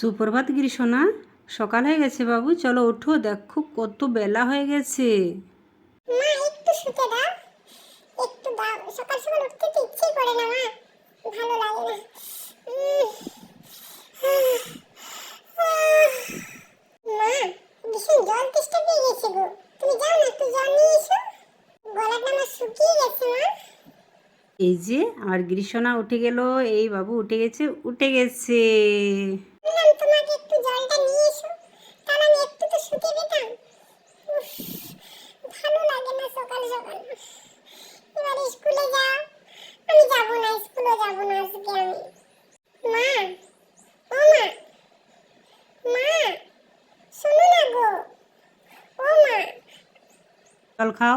সুপ্রভাত গিরিশোনা সকাল হয়ে গেছে বাবু চলো ওঠো দেখো কত বেলা হয়ে গেছে। মা একটু শুতে দাও। একটু দাও। সকাল সকাল উঠতে তো ইচ্ছেই করে না মা। ভালো লাগে না। মা ভীষণ জল তেষ্টা পেয়ে গেছে গো। তুমি যাও না একটু জল নিয়ে এসো। গলাটা আমার শুকিয়ে গেছে মা। এই যে আমার গিরিশোনা উঠে গেল। এই বাবু উঠে গেছে উঠে গেছে। বললাম, তোমাকে একটু জলটা নিয়ে এসো। তাহলে আমি একটু তো শুতে পেতাম। ভালো লাগে না সকাল সকাল। এবার স্কুলে যাও। আমি যাব না স্কুলে যাব না আজকে আমি। মা, ও মা মা, শোনো না গো। ও মা। জল খাও।